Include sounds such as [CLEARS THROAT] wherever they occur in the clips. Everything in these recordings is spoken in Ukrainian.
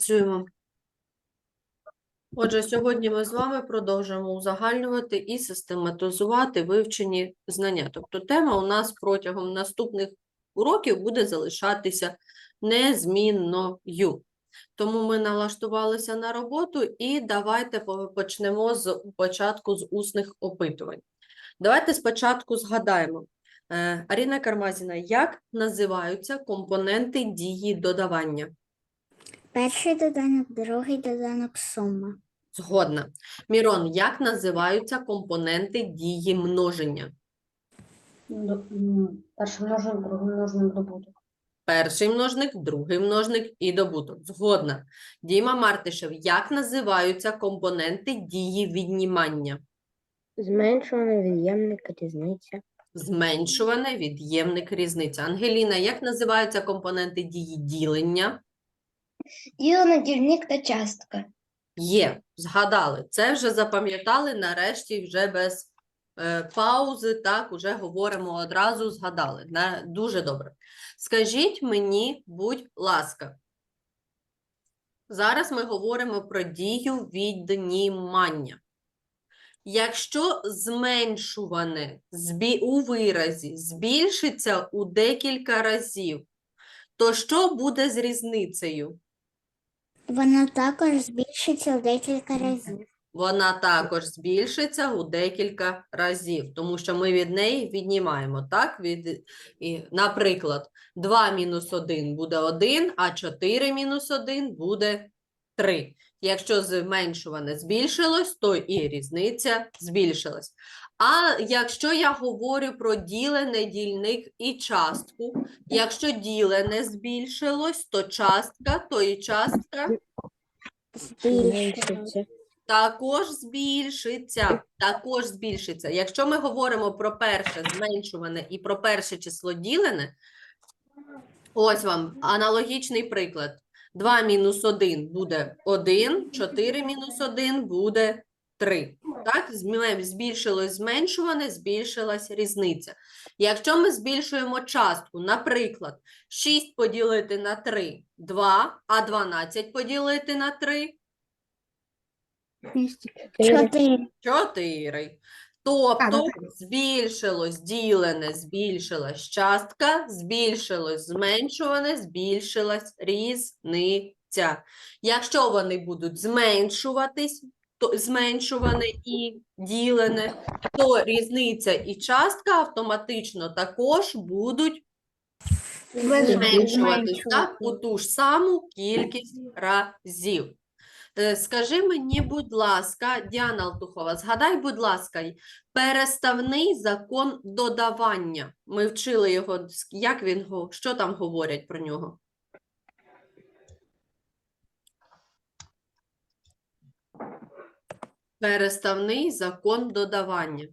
Працюємо. Отже, сьогодні ми з вами продовжуємо узагальнювати і систематизувати вивчені знання. Тобто тема у нас протягом наступних уроків буде залишатися незмінною. Тому ми налаштувалися на роботу і давайте почнемо з початку з усних опитувань. Давайте спочатку згадаємо. Е, Аріна Кармазіна, як називаються компоненти дії додавання? Перший доданок, другий доданок, сума. Згодна. Мірон, як називаються компоненти дії множення? Перший множник, другий множник добуток. Перший множник, другий множник і добуток. Згодна. Діма Мартишев, як називаються компоненти дії віднімання? Зменшуваний від'ємник різниця. Зменшуване, від'ємник, різниця. Ангеліна, як називаються компоненти дії ділення? Ділений дільник та частка. Є, згадали. Це вже запам'ятали, нарешті вже без е, паузи, так, уже говоримо одразу, згадали. На, дуже добре. Скажіть мені, будь ласка. Зараз ми говоримо про дію віднімання. Якщо зменшуване у виразі збільшиться у декілька разів, то що буде з різницею? Вона також збільшиться в декілька разів. Вона також збільшиться у декілька разів, тому що ми від неї віднімаємо, так? Від, і, наприклад, 2 мінус 1 буде 1, а 4 мінус 1 буде 3. Якщо зменшуване збільшилось, то і різниця збільшилась. А якщо я говорю про ділене, дільник і частку, якщо ділене збільшилось, то частка, то і частка Зменшиться. також збільшиться. Також збільшиться. Якщо ми говоримо про перше зменшуване і про перше число ділене, ось вам аналогічний приклад. 2 мінус 1 буде 1, 4 мінус 1 буде 3. Так, збільшилось зменшуване, збільшилась різниця. Якщо ми збільшуємо частку, наприклад, 6 поділити на 3 – 2, а 12 поділити на 3 Чотири. 4. Тобто збільшилось ділене, збільшилась частка, збільшилось зменшуване, збільшилась різниця. Якщо вони будуть зменшуватись, то зменшуване і ділене, то різниця і частка автоматично також будуть зменшуватись так, у ту ж саму кількість разів. Е, Скажи мені, будь ласка, Діана Алтухова, згадай, будь ласка, переставний закон додавання. Ми вчили його, як він, що там говорять про нього? Переставний закон додавання.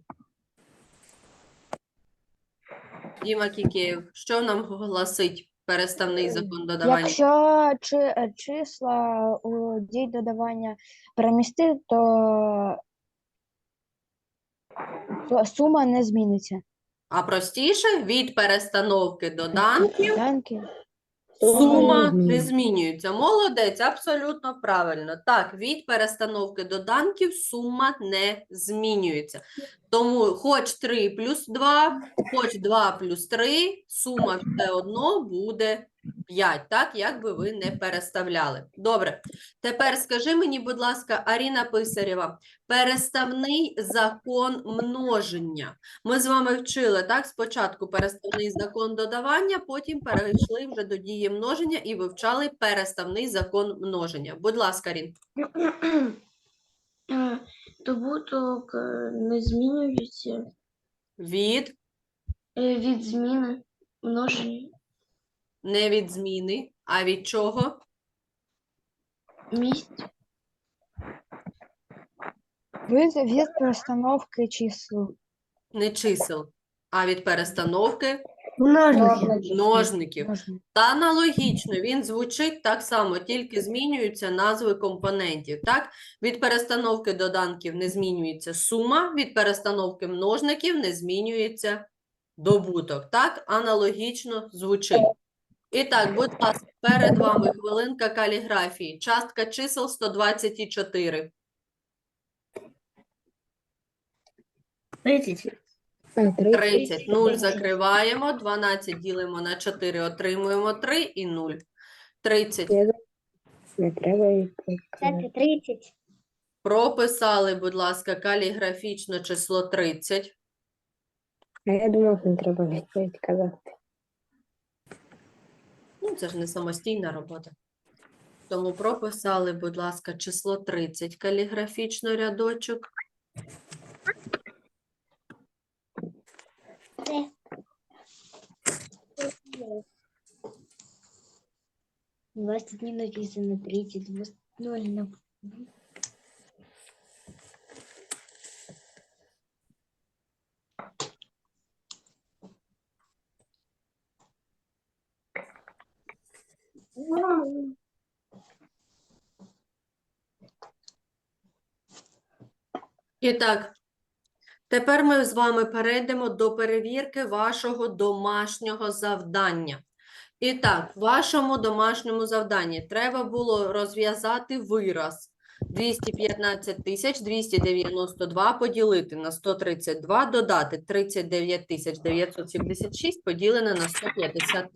Діма Кікеєв, що нам гласить переставний закон додавання? Якщо чи, е, числа у дій додавання перемістити, то, то сума не зміниться. А простіше від перестановки доданків Данки. Сума не змінюється. Молодець, абсолютно правильно. Так, від перестановки доданків сума не змінюється. Тому хоч 3 плюс 2, хоч 2 плюс 3, сума все одно буде 5, так, як би ви не переставляли. Добре. Тепер скажи мені, будь ласка, Аріна Писарєва, переставний закон множення. Ми з вами вчили, так, спочатку переставний закон додавання, потім перейшли вже до дії множення і вивчали переставний закон множення. Будь ласка, Рін. Е, [CLEARS THROAT] Добуток е, не змінюється Від, е, від зміни множення не від зміни, а від чого? місць Від, від перестановки чисел. Не чисел, а від перестановки множників. Можна. Та аналогічно, він звучить так само, тільки змінюються назви компонентів. Так? Від перестановки доданків не змінюється сума, від перестановки множників не змінюється добуток. Так, аналогічно звучить. І так, будь ласка, перед вами хвилинка каліграфії. Частка чисел 124. 30. А, 30. 30. 0 закриваємо. 12 ділимо на 4, отримуємо 3 і 0. 30. Не треба. Це 30. Прописали, будь ласка, каліграфічно число 30. А я думав, не треба відповідь казати. Ну, це ж не самостійна робота. Тому прописали, будь ласка, число 30 каліграфічно рядочок. Двадцять не написано, тридцать, ноль на І так, тепер ми з вами перейдемо до перевірки вашого домашнього завдання. І так, в вашому домашньому завданні треба було розв'язати вираз 215 тисяч 292 поділити на 132, додати 39 тисяч 976 поділене на 152.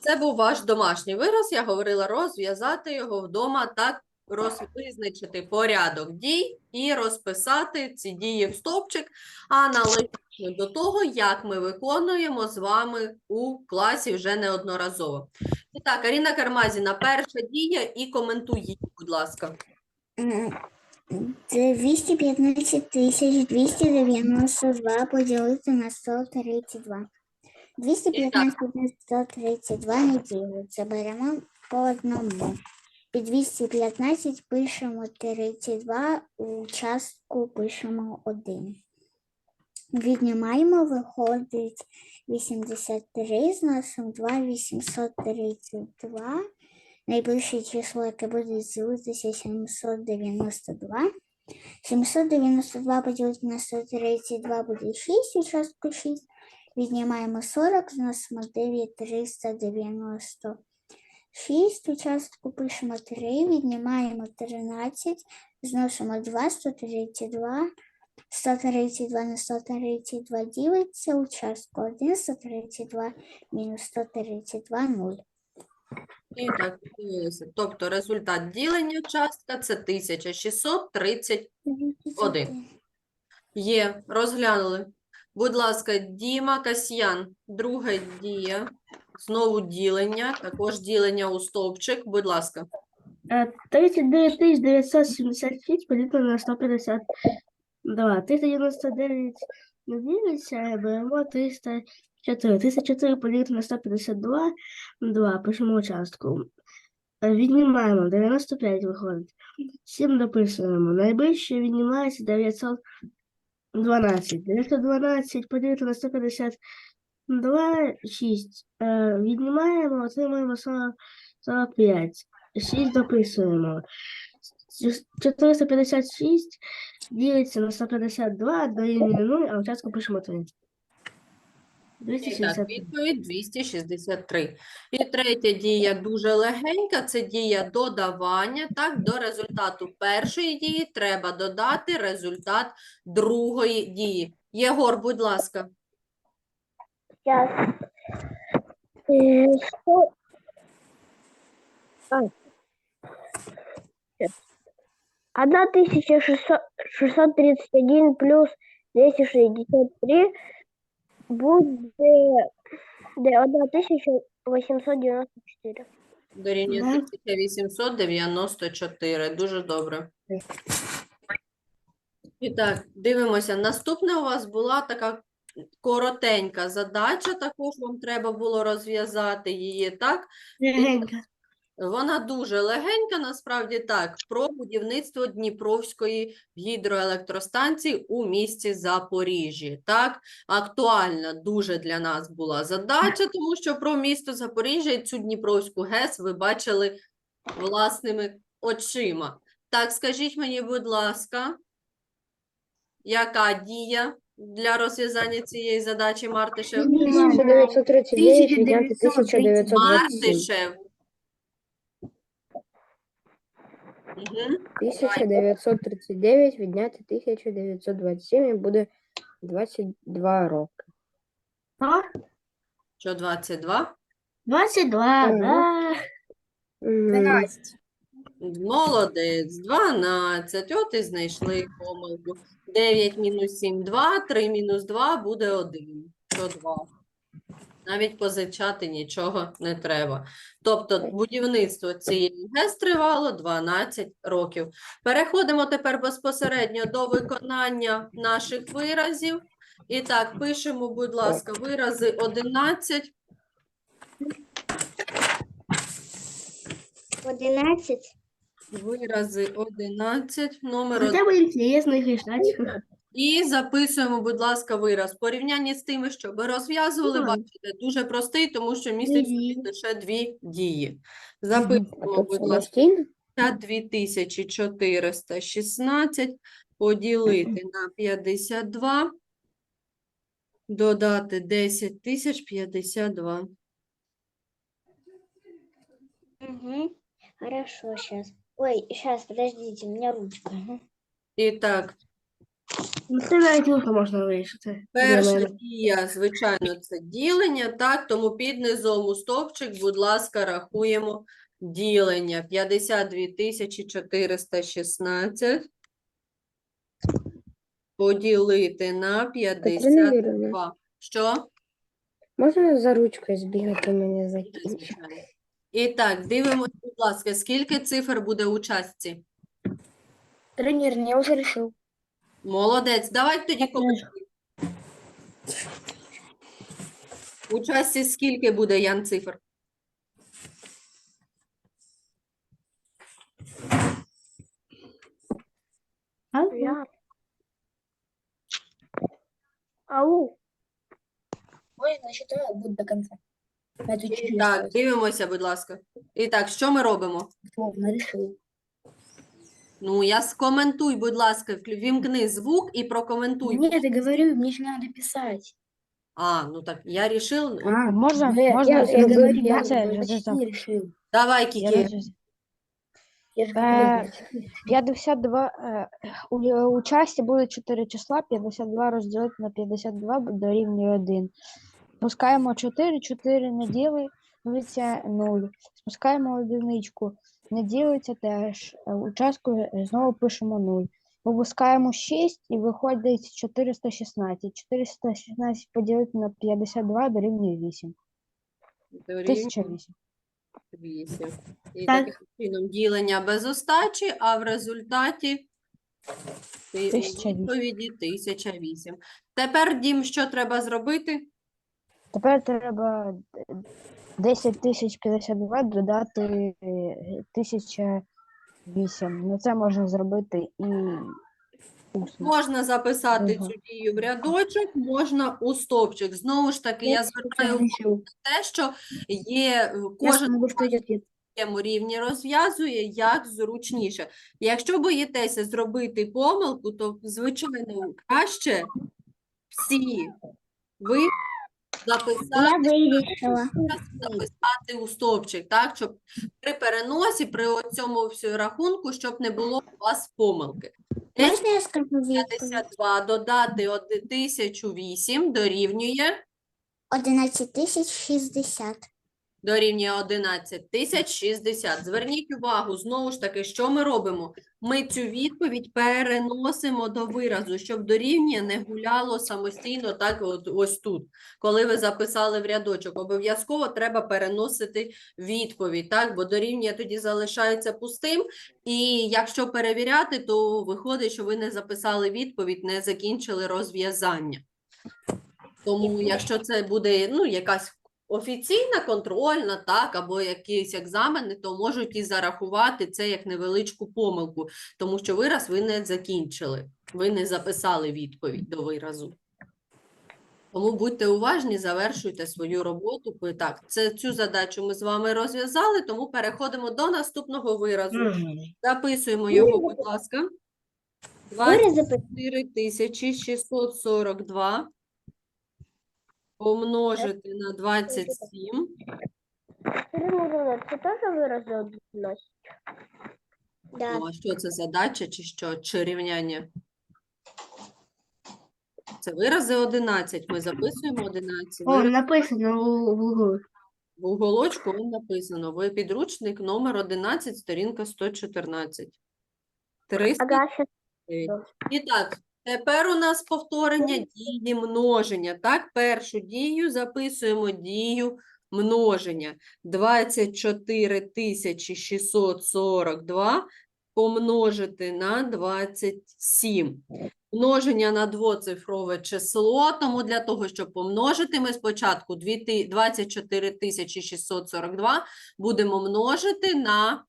Це був ваш домашній вираз. Я говорила розв'язати його вдома так, роз- визначити порядок дій і розписати ці дії в стовпчик, аналогічно до того, як ми виконуємо з вами у класі вже неодноразово. І так, Аріна Кармазіна, перша дія і коментуй її, будь ласка. М, 215 тисяч 292 поділити на 132. 215 на 132 не ділиться. Беремо по одному. Під 215 пишемо 32, участку пишемо 1. Віднімаємо, виходить 83, з насом 2, 832. Найближче число, яке буде ділитися 792. 792 поділити на 132 буде 6, участку 6. Віднімаємо 40, з нас 9 390. 6 участку пишемо 3, віднімаємо 13, зносимо 2, 132, 132 на 132 ділиться участку 1, 132 мінус 132, 0. І так, тобто результат ділення частка це 1631. Є, розглянули. Будь ласка, Діма Касьян, друга дія. Знову ділення, також ділення у стовпчик. Будь ласка. Е, 39 976 поділити на 152. 399 не ділиться, беремо 304. 304 поділити на 152, 2, пишемо участку. Е, Віднімаємо, 95 виходить. 7 дописуємо. Найближче віднімається 912. 912 поділити на 152, 6. Е, Віднімаємо, отримаємо 40, 45. 6 дописуємо. С- 456 ділиться на 152, дорівнює 0, а участку пишемо 3. І так, відповідь 263. І третя дія дуже легенька, це дія додавання. Так, до результату першої дії треба додати результат другої дії. Єгор, будь ласка Сейчас. Э, сто- а. Щас. Одна тысяча шестьсот шестьсот тридцать один плюс двести шестьдесят три будет да, одна тысяча восемьсот девяносто четыре. Дорівнює Да. 1894. Дуже добре. І так, дивимося. Наступне у вас була така коротенька задача, також вам треба було розв'язати її, так? Легенько. Вона дуже легенька, насправді так, про будівництво Дніпровської гідроелектростанції у місті Запоріжжі. Так, актуальна дуже для нас була задача, тому що про місто Запоріжжя і цю Дніпровську ГЕС ви бачили власними очима. Так, скажіть мені, будь ласка, яка дія для розв'язання цієї задачі Мартишев? 1939 відняти 1927. Мартишев. Угу. 1939 відняти 1927 і буде 22 роки. А? Що 22? 22, Ага. да. Мгм. Молодець, 12. От і знайшли помилку. 9 мінус 7 – 2, 3 мінус 2 буде 1. Що 2? Навіть позичати нічого не треба. Тобто будівництво цієї ГЕС тривало 12 років. Переходимо тепер безпосередньо до виконання наших виразів. І так, пишемо, будь ласка, вирази 11. 11. Вирази 11, номер Хотя бы интересно их решать. І записуємо, будь ласка, вираз. В порівнянні з тими, що ви розв'язували, бачите, дуже простий, тому що містить в собі лише дві дії. Записуємо, будь ласка, самостійно? 2416 поділити на 52, додати 10052. Угу. Хорошо, сейчас. Ой, сейчас, подождите, у меня ручка. І так, Ну, це навіть легко можна вирішити. Перша дія, звичайно, це ділення, так, тому під низом у стовпчик, будь ласка, рахуємо ділення. 52 тисячі 416 поділити на 52. Що? можна за ручкою збігати мені закінчити? Звичайно. І так, дивимося, ласка, скільки цифр буде у частці? Тренер, я уже решил. Молодець, давай тоді коментуй. У частці скільки буде, Ян, цифр? Я. Ау. Можно считаю, будет до конца. Так, дивимося, будь ласка. І так, що ми робимо? Ну, я скоментуй, будь ласка, вклю- вімкни звук і прокоментуй. Нет, я говорю, мне же надо писать. А, ну так, я рішив. А, Можна, Я, можна я, я я говорю, я я, це вже почти решил. Давай, Я Кікі. вже- Я же Э, говорю, почти. 52, е, у, у часті буде 4 числа, 52 розділити на 52 дорівнює 1. Спускаємо 4, 4 не ділиться 0. Спускаємо одиничку, не ділиться теж. Е, У частку е, знову пишемо 0. Випускаємо 6 і виходить 416. 416 поділити на 52 дорівнює 8. Дорівнює 1008. 8. І Так. таким чином ділення без остачі, а в результаті відповіді 1008. Тепер, Дім, що треба зробити? Тепер треба 10 тисяч 52 додати е, 1008. Ну це можна зробити і усно. Можна записати Ага. цю дію в рядочок, можна у стовпчик. Знову ж таки, я звертаю увагу на те, що є е, кожен своєму рівні розв'язує як зручніше. Якщо боїтеся зробити помилку, то, звичайно, краще всі ви записати, Я вирішила. записати у стовпчик, так, щоб при переносі, при цьому всьому рахунку, щоб не було у вас помилки. Можна я скажу відповідь? 52 додати 1008 дорівнює 11 тисяч 60. Дорівнює 11 тисяч 60. Зверніть увагу, знову ж таки, що ми робимо? Ми цю відповідь переносимо до виразу, щоб дорівнює не гуляло самостійно так от, ось тут. Коли ви записали в рядочок, обов'язково треба переносити відповідь, так? бо дорівнює тоді залишається пустим. І якщо перевіряти, то виходить, що ви не записали відповідь, не закінчили розв'язання. Тому, якщо це буде ну, якась офіційна, контрольна, так, або якісь екзамени, то можуть і зарахувати це як невеличку помилку, тому що вираз ви не закінчили, ви не записали відповідь до виразу. Тому будьте уважні, завершуйте свою роботу. Так, це цю задачу ми з вами розв'язали, тому переходимо до наступного виразу. Записуємо його, будь ласка. Вирази пи- 24642 помножити на 27. Це теж вирази односять? Да. Ну, а що це задача чи що? Чи рівняння? Це вирази 11. Ми записуємо 11. О, Вирази написано в в углу. В уголочку написано. Ви підручник номер 11, сторінка 114. 300 Ага. І так, тепер у нас повторення дії множення. Так, першу дію записуємо дію множення. 24 642 помножити на 27. Множення на двоцифрове число, тому для того, щоб помножити, ми спочатку 2 24 642 будемо множити на,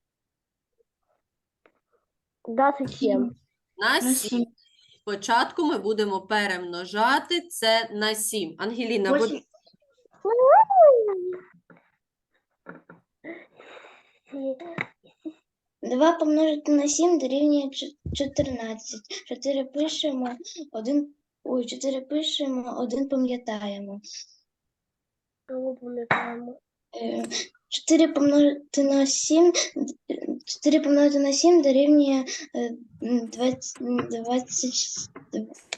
27. на На 7. Спочатку ми будемо перемножати це на 7. Ангеліна, будь... Два помножити на 7 дорівнює чо- 14. 4 пишемо, 1, ой, 4 пишемо, 1 пам'ятаємо. Кого пам'ятаємо? 4 помножити на 7, 4 помножити на 7 дорівнює е, м, 20, м, 20,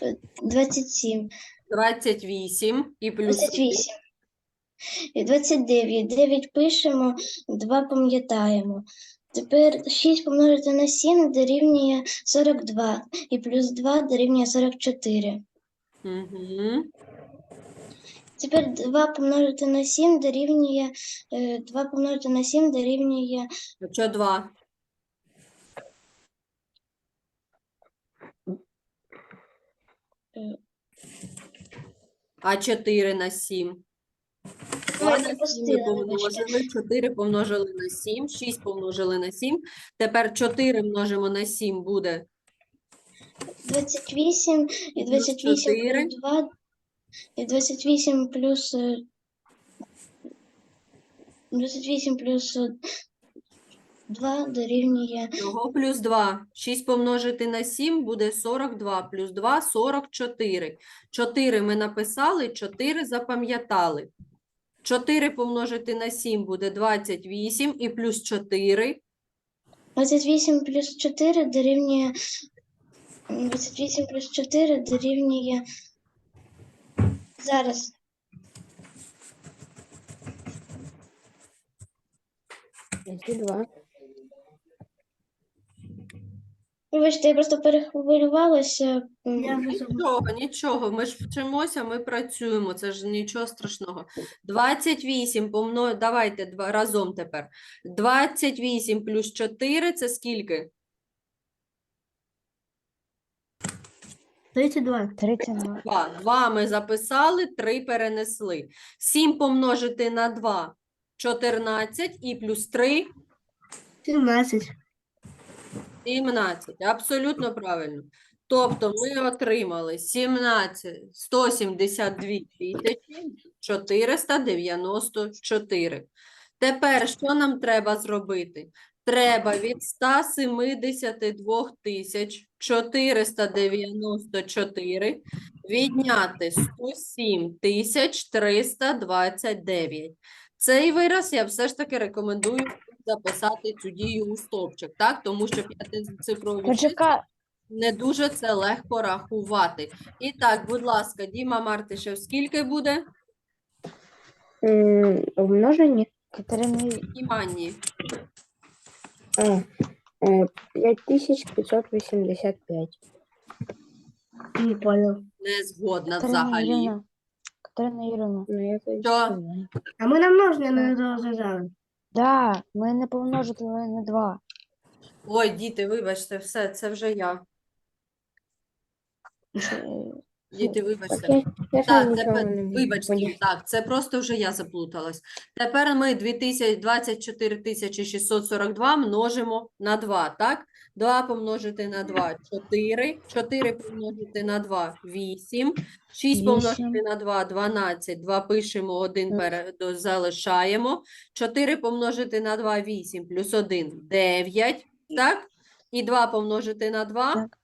е, 27. 28 і плюс 28. І 29. 9 пишемо, 2 пам'ятаємо. Тепер 6 помножити на 7 дорівнює 42. І плюс 2 дорівнює 44. Угу. Тепер 2 помножити на 7 дорівнює, е, 2 помножити на 7 дорівнює А що 2? Е. А 4 на 7? Ой, 2 на 7 ми помножили, 4 помножили на 7, 6 помножили на 7. Тепер 4 множимо на 7 буде 28, і Плюс 28 плюс 2, і 28 плюс, е, 28 плюс е, 2 дорівнює Чого плюс 2? 6 помножити на 7 буде 42, плюс 2 – 44. 4 ми написали, 4 запам'ятали. 4 помножити на 7 буде 28 і плюс 4 28 плюс 4 дорівнює 28 плюс 4 дорівнює зараз Які два. Вибачте, я просто перехвилювалася. Я. Нічого, нічого, ми ж вчимося, ми працюємо, це ж нічого страшного. 28 помно... давайте два... разом тепер. 28 плюс 4 – це скільки? 32. 32. 2. 2 ми записали, 3 перенесли. 7 помножити на 2 – 14 і плюс 3 17. – 17. Абсолютно правильно. Тобто ми отримали 17, 172 тисячі 494. Тепер що нам треба зробити? Треба від 172 тисяч 494 відняти 107 тисяч 329. Цей вираз я все ж таки рекомендую записати цю дію у стовпчик, так? Тому що п'ятицифрові не дуже це легко рахувати. І так, будь ласка, Діма Мартишев, скільки буде? Умножені. Катерина, І Манні. А, е, 5585. Не понял. Не згодна взагалі. Катерина Ірина. Ну, я це Що? знаю. А ми на множення не розв'язали. Да, ми не помножили на 2. Ой, діти, вибачте, все, це вже я. Діти, вибачте. Я, Так, нічого тепер, не вибачте, поняти. так, це просто вже я заплуталась. Тепер ми 2000 24 642 множимо на 2, так? 2 помножити на 2 – 4, 4 помножити на 2 – 8, 6 помножити на 2 – 12, 2 пишемо, 1 пере... до- залишаємо, 4 помножити на 2 – 8, плюс 1 – 9, так? І 2 помножити на 2 Так.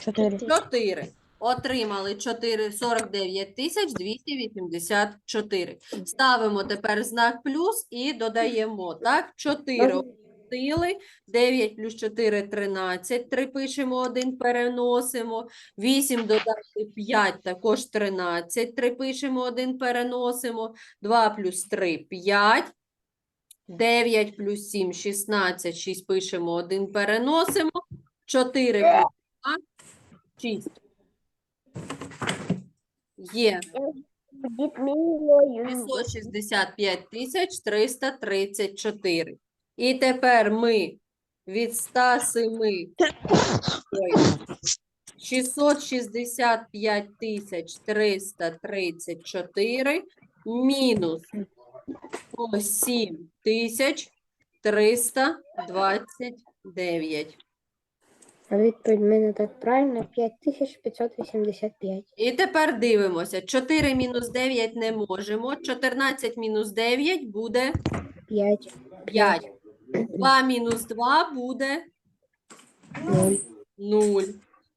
4. 4. Отримали 4, 49 тисяч 284. Ставимо тепер знак плюс і додаємо, так? 4 опустили, 9 плюс 4 – 13, 3 пишемо, 1 переносимо, 8 додати 5 також 13, 3 пишемо, 1 переносимо, 2 плюс 3 – 5, 9 плюс 7 – 16, 6 пишемо, 1 переносимо, 4 плюс 2 – 6. Є. 665 тисяч 334. І тепер ми від 107 ой, 665 тисяч 334 мінус 7 тисяч 329. А відповідь в мене так правильно 5585. І тепер дивимося. 4 мінус 9 не можемо. 14 мінус 9 буде 5. 5. 2 мінус 2 буде 0. 0.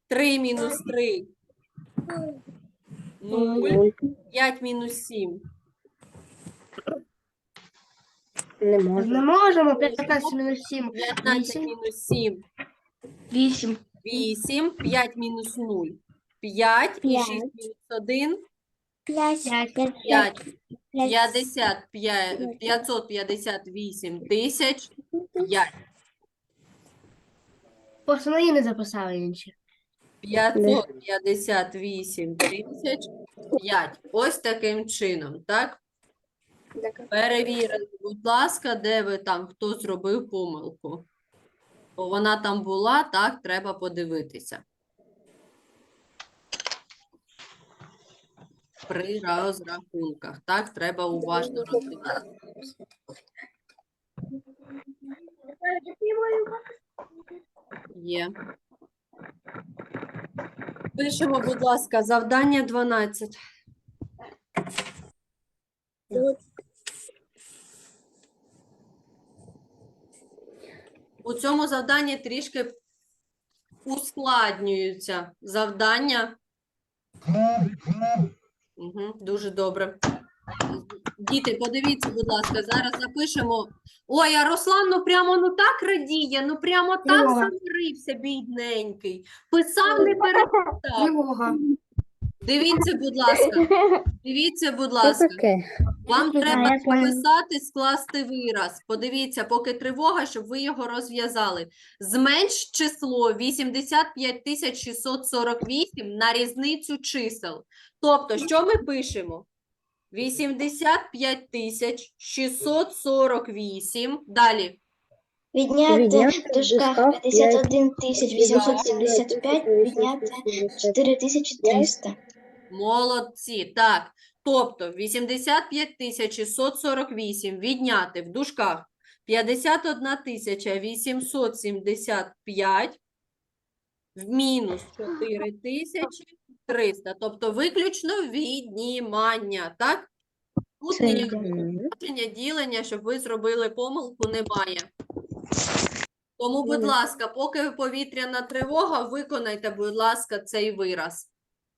3 мінус 3 0. 0. 5 мінус 7 Не Не можемо. 15 мінус 7. 15 мінус 7 8. 8. 5 мінус 0 5. І 6 мінус 1 Пять. 5. 55, 558 тисяч 5. Просто на не записали інші. 558 тисяч 5. Ось таким чином, так? Перевірили, будь ласка, де ви там, хто зробив помилку. Вона там була, так, треба подивитися. При розрахунках, так, треба уважно розглядати. Є. Пишемо, будь ласка, завдання 12. У цьому завданні трішки ускладнюються завдання. Угу, дуже добре. Діти, подивіться, будь ласка, зараз запишемо. Ой, а Руслан ну прямо ну так радіє, ну прямо так замирився, бідненький. Писав, не переписав. Дивіться, будь ласка, [LAUGHS] дивіться, будь ласка. Вам треба написати, скласти вираз. Подивіться, поки тривога, щоб ви його розв'язали. Зменш число 85 648 на різницю чисел. Тобто, що ми пишемо? 85 648. Далі. Відняти в дужках 51 875, відняти 4300. Молодці. Так. Тобто 85 648 відняти в дужках 51 875 в мінус 4300. Тобто виключно віднімання, так? Тут ніякого ділення, щоб ви зробили помилку, немає. Тому, будь ласка, поки повітряна тривога, виконайте, будь ласка, цей вираз.